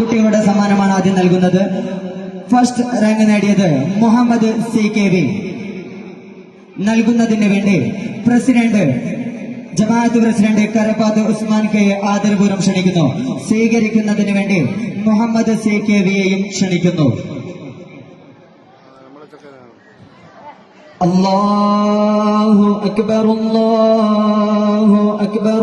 കുട്ടികളുടെ സമ്മാനമാണ് ആദ്യം നൽകുന്നത്. ഫസ്റ്റ് റാങ്ക് നേടിയത് മുഹമ്മദ് സി കെ വി നൽകുന്നതിന് വേണ്ടി പ്രസിഡന്റ് ജമാഅത്ത് പ്രസിഡന്റ് കരപ്പാത്ത് ഉസ്മാൻ കെ ആദരപൂർവം ക്ഷണിക്കുന്നു. സ്വീകരിക്കുന്നതിന് വേണ്ടി മുഹമ്മദ് സി കെ വിയെയും ക്ഷണിക്കുന്നു. അല്ലാഹു അക്ബർ അല്ലാഹു അക്ബർ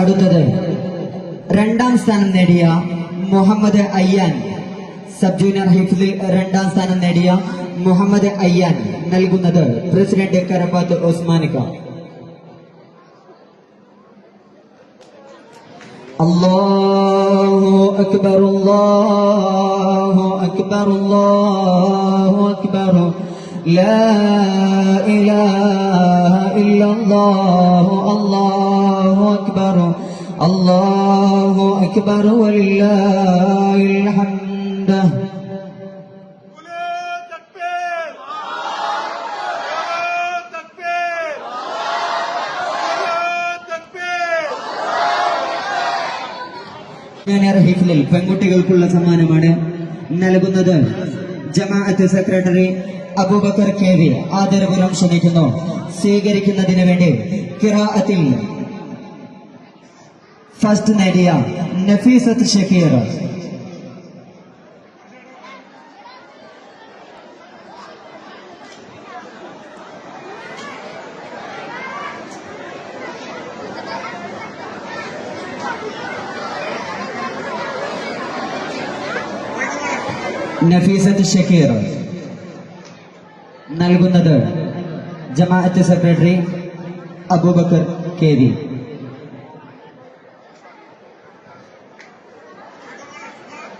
അടുത്തത് രണ്ടാം സ്ഥാനം നേടിയ മുഹമ്മദ് അയ്യാൻ സബ് ജൂനിയർ ഹിഫ്സിൽ രണ്ടാം സ്ഥാനം നേടിയ മുഹമ്മദ് അയ്യാൻ നൽകുന്നത് പ്രസിഡന്റ് കരപ്പാത്ത് ഉസ്മാനിക്ക അല്ലാഹു അക്ബർ അല്ലാഹു അക്ബർ അല്ലാഹു അക്ബർ لا إله إلا الله الله أكبر الله أكبر ولله الحمد ولا تكبير ولا تكبير ولا تكبير ജൂനിയർ ഹിഫ്ലിൽ പെൺകുട്ടികൾക്കുള്ള സമ്മാനമാണ് നൽകുന്നത് ജമാഅത്ത് secretary Abubakar K V Adarapuram ക്ഷണിക്കുന്നു സ്വീകരിക്കുന്നതിന് വേണ്ടി കിറാഅത്തിൽ ഫസ്റ്റ് നേടിയ നഫീസത്ത് ഷക്കീർ നഫീസത്ത് ഷക്കീർ നൽകുന്നത് ജമാഅത്ത് സെക്രട്ടറി അബൂബക്കർ കെ വി.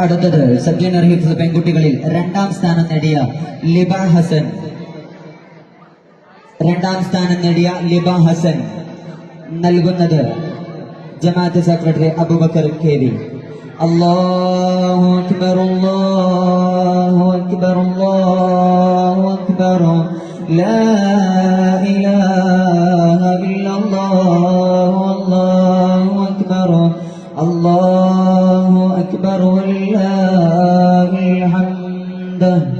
അടുത്തത് സബ്ജൻ ഹിഫ്സ് പെൺകുട്ടികളിൽ രണ്ടാം സ്ഥാനം നേടിയ ലിബ ഹസൻ. രണ്ടാം സ്ഥാനം നേടിയ ലിബ ഹസൻ നൽകുന്നത് ജമാഅത്ത് സെക്രട്ടറി അബൂബക്കർ കെ വി അല്ലാഹു അക്ബർ അല്ലാഹു അക്ബർ അല്ലാഹു അക്ബർ. ലാ അല്ലാഹു അക്ബർ വലില്ലാഹിൽ ഹംദ്